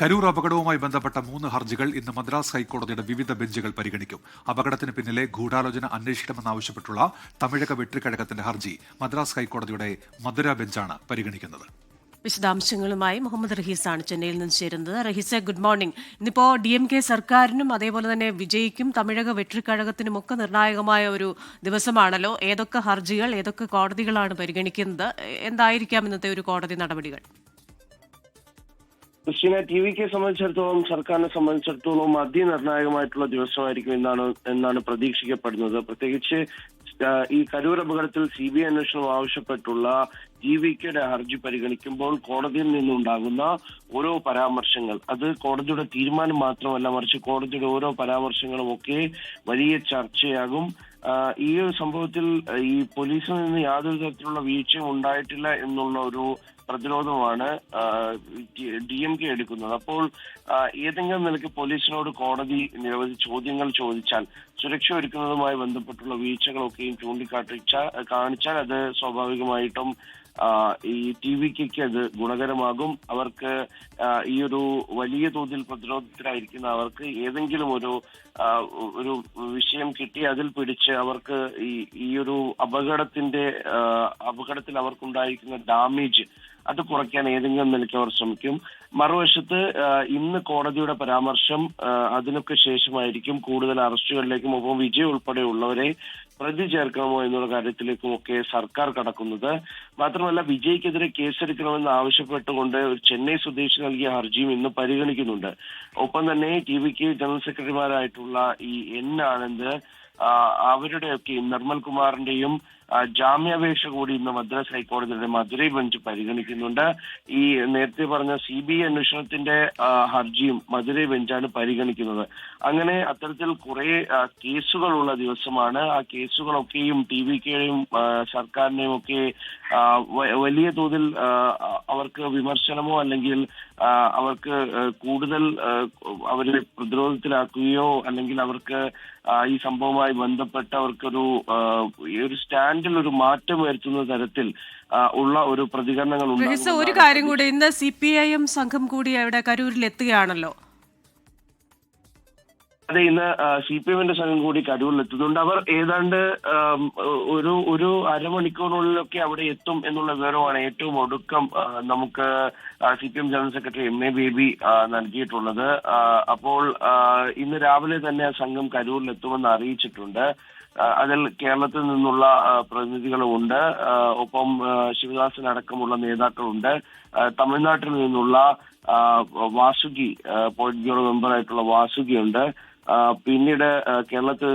കരൂർ അപകടവുമായി ബന്ധപ്പെട്ട മൂന്ന് ഹർജികൾ ഇന്ന് മദ്രാസ് ഹൈക്കോടതിയുടെ വിവിധ ബെഞ്ചുകൾ പരിഗണിക്കും. അപകടത്തിന് പിന്നിലെ ഗൂഢാലോചന അന്വേഷിക്കണമെന്നാവശ്യപ്പെട്ടുള്ള തമിഴക വെട്ടിക്കഴകത്തിന്റെ ഹർജി മദ്രാസ് ഹൈക്കോടതിയുടെ മധുര ബെഞ്ചാണ് പരിഗണിക്കുന്നത്. വിശദാംശങ്ങളുമായി മുഹമ്മദ് റഹീസാണ് ചെന്നൈയിൽ നിന്ന് ചേരുന്നത്. റഹീസ ഗുഡ് മോർണിംഗ് ഇന്നിപ്പോ ഡി എം കെ സർക്കാരിനും അതേപോലെ തന്നെ വിജയിക്കും തമിഴക വെട്ടിക്കഴകത്തിനും ഒക്കെ നിർണായകമായ ഒരു ദിവസമാണല്ലോ. ഏതൊക്കെ ഹർജികൾ ഏതൊക്കെ കോടതികളാണ് പരിഗണിക്കുന്നത്? എന്തായിരിക്കാം ഇന്നത്തെ ഒരു കോടതി നടപടികൾ? ക്രിസ്റ്റീന ടി വിക്ക് സംബന്ധിച്ചിടത്തോളം സർക്കാരിനെ സംബന്ധിച്ചിടത്തോളം അതിനിർണായകമായിട്ടുള്ള ദിവസമായിരിക്കും എന്നാണ് എന്നാണ് പ്രതീക്ഷിക്കപ്പെടുന്നത്. പ്രത്യേകിച്ച് ഈ കരൂർ അപകടത്തിൽ സി ബി ഐ അന്വേഷണം ആവശ്യപ്പെട്ടുള്ള ജി വി കെയുടെ ഹർജി പരിഗണിക്കുമ്പോൾ കോടതിയിൽ നിന്നുണ്ടാകുന്ന ഓരോ പരാമർശങ്ങൾ അത് കോടതിയുടെ തീരുമാനം മാത്രമല്ല മറിച്ച് കോടതിയുടെ ഓരോ പരാമർശങ്ങളും ഒക്കെ വലിയ ചർച്ചയാകും. ഈ ഒരു സംഭവത്തിൽ ഈ പോലീസിൽ നിന്ന് യാതൊരു തരത്തിലുള്ള വീഴ്ചയും ഉണ്ടായിട്ടില്ല എന്നുള്ള ഒരു പ്രതിരോധമാണ് ഡി എം കെ എടുക്കുന്നത്. അപ്പോൾ ഏതെങ്കിലും നിലയ്ക്ക് പോലീസിനോട് കോടതി നിരവധി ചോദ്യങ്ങൾ ചോദിച്ചാൽ സുരക്ഷ ഒരുക്കുന്നതുമായി ബന്ധപ്പെട്ടുള്ള വീഴ്ചകളൊക്കെയും ചൂണ്ടിക്കാട്ടിച്ച കാണിച്ചാൽ അത് സ്വാഭാവികമായിട്ടും ഈ ടി വിക്ക് അത് ഗുണകരമാകും. അവർക്ക് ഈ ഒരു വലിയ തോതിൽ പ്രതിരോധത്തിലായിരിക്കുന്ന അവർക്ക് ഏതെങ്കിലും ഒരു ഒരു വിഷയം കിട്ടി അതിൽ പിടിച്ച് അവർക്ക് ഈ ഈ ഒരു അപകടത്തിന്റെ അപകടത്തിൽ അവർക്കുണ്ടായിരിക്കുന്ന ഡാമേജ് അത് കുറയ്ക്കാൻ ഏതെങ്കിലും നിലയ്ക്ക് അവർ ശ്രമിക്കും. മറുവശത്ത് ഇന്ന് കോടതിയുടെ പരാമർശം അതിനൊക്കെ ശേഷമായിരിക്കും കൂടുതൽ അറസ്റ്റുകളിലേക്കും ഒപ്പം വിജയ് ഉൾപ്പെടെയുള്ളവരെ പ്രതി ചേർക്കണമോ എന്നുള്ള കാര്യത്തിലേക്കും ഒക്കെ സർക്കാർ കടക്കുന്നത്. മാത്രമല്ല വിജയ്ക്കെതിരെ കേസെടുക്കണമെന്ന് ആവശ്യപ്പെട്ടുകൊണ്ട് ഒരു ചെന്നൈ സ്വദേശി നൽകിയ ഹർജിയും ഇന്ന് പരിഗണിക്കുന്നുണ്ട്. ഒപ്പം തന്നെ ടി വിക്ക് ജനറൽ സെക്രട്ടറിമാരായിട്ടുള്ള ഈ എൻ ആനന്ദ് അവരുടെയൊക്കെ നിർമ്മൽ കുമാറിന്റെയും ജാമ്യാപേക്ഷ കൂടി ഇന്ന് മദ്രാസ് ഹൈക്കോടതിയുടെ മധുരൈ ബെഞ്ച് പരിഗണിക്കുന്നുണ്ട്. ഈ നേരത്തെ പറഞ്ഞ സി ബി ഐ അന്വേഷണത്തിന്റെ ഹർജിയും മധുരൈ ബെഞ്ചാണ് പരിഗണിക്കുന്നത്. അങ്ങനെ അത്തരത്തിൽ കുറെ കേസുകളുള്ള ദിവസമാണ്. ആ കേസുകളൊക്കെയും ടി വി കെയും സർക്കാരിനെയും ഒക്കെ വലിയ തോതിൽ അവർക്ക് വിമർശനമോ അല്ലെങ്കിൽ അവർക്ക് കൂടുതൽ അവരെ പ്രതിരോധത്തിലാക്കുകയോ അല്ലെങ്കിൽ അവർക്ക് ഈ സംഭവവുമായി ബന്ധപ്പെട്ട അവർക്കൊരു ഒരു ഈ സ്റ്റാൻഡിൽ ഒരു മാറ്റം വരുത്തുന്ന തരത്തിൽ ഉള്ള ഒരു പ്രതികരണങ്ങൾ ഉണ്ട് ഒരു കാര്യം കൂടി ഇന്ന് സി പി ഐ എം സംഘം കൂടി അവിടെ കരൂരിൽ എത്തുകയാണല്ലോ അതെ ഇന്ന് സി പി എമ്മിന്റെ സംഘം കൂടി കരൂരിൽ എത്തുന്നുണ്ട് അവർ ഏതാണ്ട് ഒരു ഒരു അരമണിക്കൂറിനുള്ളിലൊക്കെ അവിടെ എത്തും എന്നുള്ള വിവരമാണ് ഏറ്റവും ഒടുക്കം നമുക്ക് C P M general secretary M A Baby നൽകിയിട്ടുള്ളത്. അപ്പോൾ ഇന്ന് രാവിലെ തന്നെ ആ സംഘം കരൂരിൽ എത്തുമെന്ന് അറിയിച്ചിട്ടുണ്ട്. അതിൽ കേരളത്തിൽ നിന്നുള്ള പ്രതിനിധികളുമുണ്ട് ഒപ്പം ശിവദാസൻ അടക്കമുള്ള നേതാക്കളുണ്ട്. തമിഴ്നാട്ടിൽ നിന്നുള്ള വാസുകി പോളിറ്റ് ബ്യൂറോ മെമ്പറായിട്ടുള്ള വാസുകിയുണ്ട്. പിന്നീട് കേരളത്തിൽ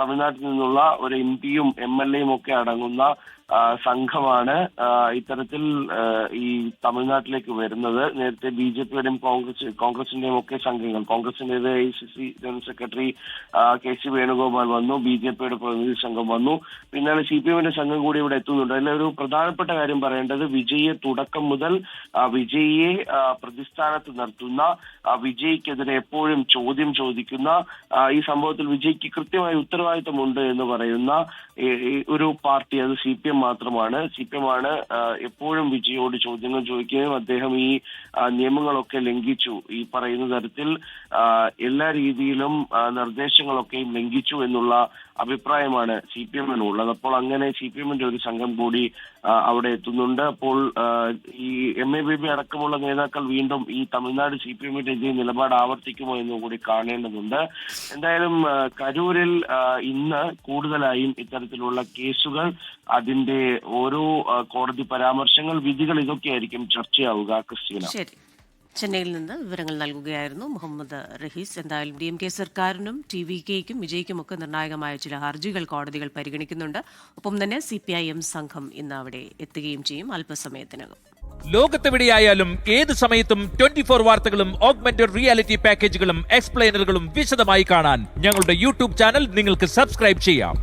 തമിഴ്നാട്ടിൽ നിന്നുള്ള ഒരു എം പിയും എം എൽ എയും ഒക്കെ അടങ്ങുന്ന സംഘമാണ് ഇത്തരത്തിൽ ഈ തമിഴ്നാട്ടിലേക്ക് വരുന്നത്. നേരത്തെ ബി ജെ പിയുടെയും കോൺഗ്രസ് കോൺഗ്രസിന്റെയും ഒക്കെ സംഘങ്ങൾ കോൺഗ്രസിന്റേത് I C C general secretary K C Venugopal വന്നു ബി ജെ പിയുടെ പ്രതിനിധി സംഘം വന്നു. പിന്നാലെ സി പി എമ്മിന്റെ സംഘം കൂടി ഇവിടെ എത്തുന്നുണ്ട്. അതിൽ ഒരു പ്രധാനപ്പെട്ട കാര്യം പറയേണ്ടത് വിജയിയെ തുടക്കം മുതൽ വിജയിയെ പ്രതിസ്ഥാനത്ത് നിർത്തുന്ന വിജയ്ക്കെതിരെ എപ്പോഴും ചോദ്യം ചോദിക്കുന്ന ഈ സംഭവത്തിൽ വിജയ്ക്ക് കൃത്യമായ ഉത്തരവാദിത്തമുണ്ട് എന്ന് പറയുന്ന ഒരു പാർട്ടി അത് സി പി എം മാത്രമാണ്. സി പി എം ആണ് എപ്പോഴും വിജയോട് ചോദ്യങ്ങൾ ചോദിക്കുകയും അദ്ദേഹം ഈ നിയമങ്ങളൊക്കെ ലംഘിച്ചു. ഈ പറയുന്ന തരത്തിൽ എല്ലാ രീതിയിലും നിർദ്ദേശങ്ങളൊക്കെയും ലംഘിച്ചു എന്നുള്ള അഭിപ്രായമാണ് സി പി എമ്മിനുള്ളത് അപ്പോൾ അങ്ങനെ സി പി എമ്മിന്റെ ഒരു സംഘം കൂടി അവിടെ എത്തുന്നുണ്ട്. അപ്പോൾ ഈ എം എ ബേബി അടക്കമുള്ള നേതാക്കൾ വീണ്ടും ഈ തമിഴ്നാട് സി പി എമ്മിന്റെ ഇതേ നിലപാട് ആവർത്തിക്കുമോ എന്നും കൂടി കാണേണ്ടതുണ്ട്. എന്തായാലും കരൂരിൽ ഇന്ന് കൂടുതലായും ഇത്തരത്തിലുള്ള കേസുകൾ അതിന്റെ ഓരോ ആ, കോടതി പരാമർശങ്ങൾ വിധികൾ ഇതൊക്കെ ഇതൊക്കെയായിരിക്കും ചർച്ചയാവുക ക്രിസ്റ്റീന ശരി. ചെന്നൈയിൽ നിന്ന് വിവരങ്ങൾ നൽകുകയായിരുന്നു മുഹമ്മദ് റഹീസ്. എന്തായാലും ഡി എം കെ സർക്കാരിനും ടി വി കെയ്ക്കും വിജയ്ക്കുമൊക്കെ നിർണായകമായ ചില ഹർജികൾ കോടതികൾ പരിഗണിക്കുന്നുണ്ട്. ഒപ്പം തന്നെ സി പി ഐ എം സംഘം ഇന്ന് അവിടെ എത്തുകയും ചെയ്യും അല്പസമയത്തിനകം. ലോകത്തെവിടെയായാലും ഏത് സമയത്തും ട്വന്റി ഫോർ വാർത്തകളും ഓഗ്മെന്റഡ് റിയാലിറ്റി പാക്കേജുകളും എക്സ്പ്ലെയിനറുകളും വിശദമായി കാണാൻ ഞങ്ങളുടെ യൂട്യൂബ് ചാനൽ നിങ്ങൾക്ക് സബ്സ്ക്രൈബ് ചെയ്യാം.